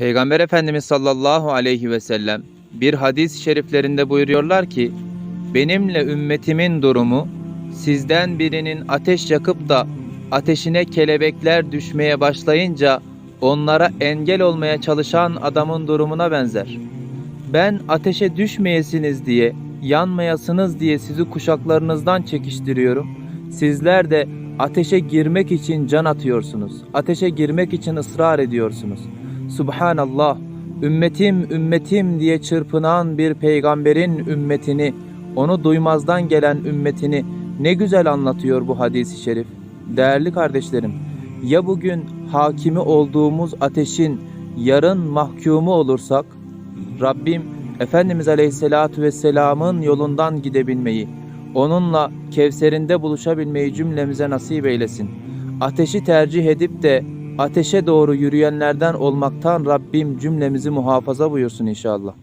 Peygamber Efendimiz sallallahu aleyhi ve sellem bir hadis-i şeriflerinde buyuruyorlar ki benimle ümmetimin durumu sizden birinin ateş yakıp da ateşine kelebekler düşmeye başlayınca onlara engel olmaya çalışan adamın durumuna benzer. Ben ateşe düşmeyesiniz diye, yanmayasınız diye sizi kuşaklarınızdan çekiştiriyorum. Sizler de ateşe girmek için can atıyorsunuz. Ateşe girmek için ısrar ediyorsunuz. Subhanallah, ümmetim ümmetim diye çırpınan bir peygamberin ümmetini, onu duymazdan gelen ümmetini ne güzel anlatıyor bu hadisi şerif. Değerli kardeşlerim, ya bugün hakimi olduğumuz ateşin yarın mahkumu olursak, Rabbim Efendimiz Aleyhisselatü Vesselam'ın yolundan gidebilmeyi, onunla Kevser'inde buluşabilmeyi cümlemize nasip eylesin. Ateşi tercih edip de ateşe doğru yürüyenlerden olmaktan Rabbim cümlemizi muhafaza buyursun inşallah.